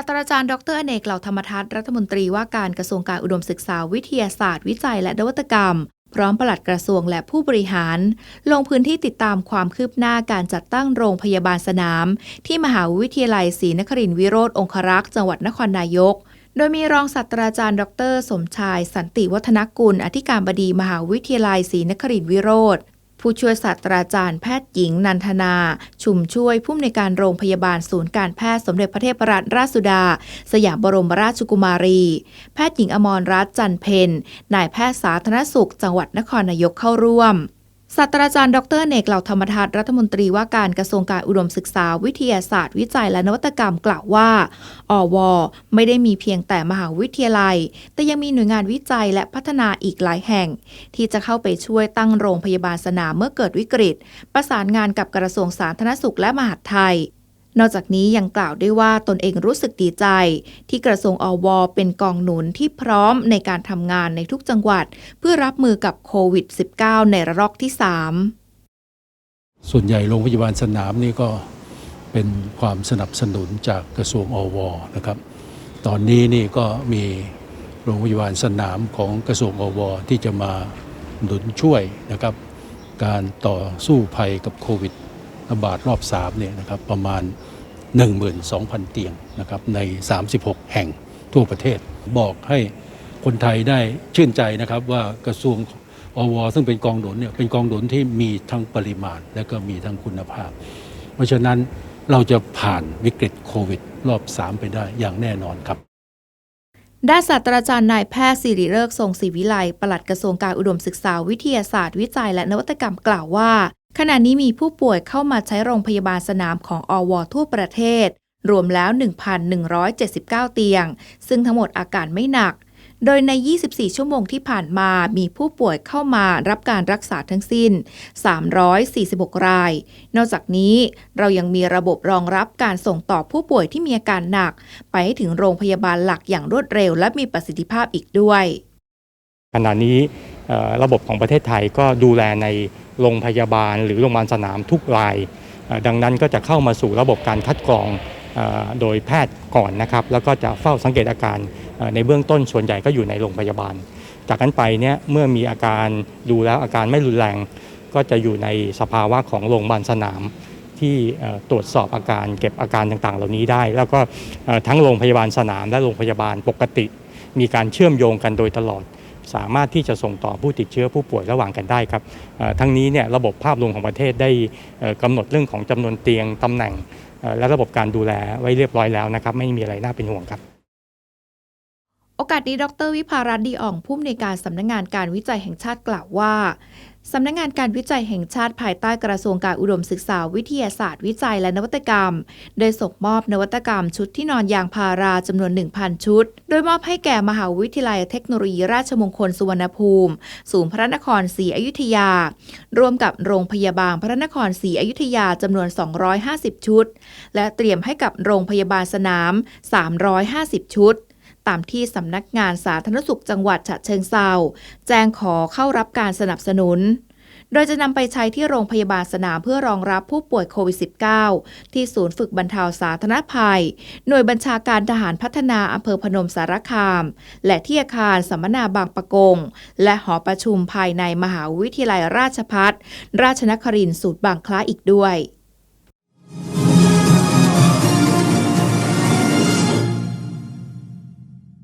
าสตราจารย์ดรอเนกเหล่าธรรมทัศน์รัฐมนตรีว่าการกระทรวงการอุดมศึกษาวิทยาศาสตร์ วิจัยและนวัตกรรม พร้อมปลัดกระทรวงและผู้บริหาร ลงพื้นที่ติดตามความคืบหน้าการจัดตั้งโรงพยาบาลสนาม ที่มหาวิทยาลัยศรีนครินทรวิโรธองครักษ์จังหวัดนครนายก โดยมีรองศาสตราจารย์ ดร สมชาย สันติวัฒนกุล อธิการบดีมหาวิทยาลัยศรีนครินทรวิโรธ ผู้ช่วยศาสตราจารย์แพทย์หญิงนันทนา ชุมช่วยผู้อำนวยการโรงพยาบาลศูนย์การแพทย์สมเด็จพระเทพรัตนราชสุดา สยามบรมราชกุมารี แพทย์หญิงอมรรัตน์จันเพนนายแพทย์สาธารณสุข จังหวัดนครนายกเข้าร่วม ศาสตราจารย์ดรเนกเหล่าธรรมทัศน์รัฐมนตรีว่าการกระทรวงการอุดมศึกษาวิทยาศาสตร์ วิจัยและนวัตกรรมกล่าวว่า อว ไม่ได้มีเพียงแต่มหาวิทยาลัย แต่ยังมีหน่วยงานวิจัยและพัฒนาอีกหลายแห่ง ที่จะเข้าไปช่วยตั้งโรงพยาบาลสนามเมื่อเกิดวิกฤต ประสานงานกับกระทรวงสาธารณสุขและมหาดไทย นอกจากนี้ยังกล่าวด้วยว่าตนเองรู้สึกดีใจ ที่กระทรวงอวเป็นกองหนุนที่พร้อมในการทำงานในทุกจังหวัด เพื่อรับมือกับโควิด -19 ในระลอกที่ 3 ส่วนใหญ่โรงพยาบาลสนามนี่ก็เป็นความสนับสนุนจากกระทรวงอวนะครับ ตอนนี้นี่ก็มีโรงพยาบาลสนามของกระทรวงอวที่จะมาหนุนช่วยนะครับ การต่อสู้ภัยกับโควิด ระบาดรอบ3เนี่ยนะครับประมาณ 12,000 เตียงนะครับใน 36 แห่งทั่วประเทศ บอกให้คนไทยได้ชื่นใจนะครับว่ากระทรวงอวซึ่งเป็นกองหนุนเนี่ยเป็นกองหนุนที่มีทั้งปริมาณและก็มีทั้งคุณภาพ เพราะฉะนั้นเราจะผ่านวิกฤตโควิด รอบ 3 ไปได้อย่างแน่นอนครับด้านศาสตราจารย์นายแพทย์สิริเลิกทรงศรีวิไลปลัดกระทรวงการอุดมศึกษาวิทยาศาสตร์วิจัยและนวัตกรรมกล่าวว่า ขณะนี้มีผู้ป่วยเข้ามาใช้โรงพยาบาลสนามของอวทั่วประเทศ รวมแล้ว 1,179 เตียง ซึ่งทั้งหมดอาการไม่หนัก โดยใน 24 ชั่วโมงที่ผ่านมามีผู้ป่วยเข้ามารับการรักษาทั้งสิ้น 346 ราย นอกจากนี้เรายังมีระบบรองรับการส่งต่อผู้ป่วยที่มีอาการหนัก ไปให้ถึงโรงพยาบาลหลักอย่างรวดเร็วและมีประสิทธิภาพอีกด้วย ขณะนี้ระบบของประเทศไทยก็ดูแลใน โรงพยาบาล หรือโรงพยาบาลสนามทุกราย ดังนั้นก็จะเข้ามาสู่ระบบการคัดกรองโดยแพทย์ก่อนนะครับ แล้วก็จะเฝ้าสังเกตอาการในเบื้องต้นส่วนใหญ่ก็อยู่ในโรงพยาบาล จากนั้นไปเนี่ยเมื่อมีอาการดูแล้วอาการไม่รุนแรง ก็จะอยู่ในสภาวะของโรงพยาบาลสนามที่ตรวจสอบอาการเก็บอาการต่างๆ เหล่านี้ได้ แล้วก็ทั้งโรงพยาบาลสนามและโรงพยาบาลปกติ มีการเชื่อมโยงกันโดยตลอด สามารถที่จะส่งต่อผู้ติดเชื้อผู้ป่วยระหว่างกันได้ครับทั้งนี้เนี่ยระบบภาพรวมของประเทศได้เอ่อกำหนดเรื่องของจำนวนเตียงตำแหน่งและระบบการดูแลไว้เรียบร้อยแล้วนะครับไม่มีอะไรน่าเป็นห่วงครับ โอกาสนี้ดรวิภารัตน์ดีอ่อง ผู้อำนวยการสำนักงานการวิจัยแห่งชาติกล่าวว่าสำนักงานการวิจัยแห่งชาติภายใต้กระทรวงการอุดมศึกษาวิทยาศาสตร์วิจัยและนวัตกรรมได้ส่งมอบนวัตกรรมชุดที่นอนยางพาราจำนวน 1,000 ชุด โดยมอบให้แก่มหาวิทยาลัยเทคโนโลยีราชมงคลสุวรรณภูมิ ศูนย์พระนครศรีอยุธยา ร่วมกับโรงพยาบาลพระนครศรีอยุธยาจำนวน 250 ชุด และเตรียมให้กับโรงพยาบาลสนาม 350 ชุด ตามที่สำนักงานสาธารณสุขจังหวัดฉะเชิงเซาแจ้งขอเข้ารับการสนับสนุน โดยจะนำไปใช้ที่โรงพยาบาลสนามเพื่อรองรับผู้ป่วยโควิด -19 ที่ศูนย์ฝึกบรรเทาสาธารณภัย หน่วยบัญชาการทหารพัฒนาอำเภอพนมสารคาม และที่อาคารสัมมนาบางปะกง และหอประชุมภายในมหาวิทยาลัยราชพัฒราชนครินทร์สูตรบางคล้าอีกด้วย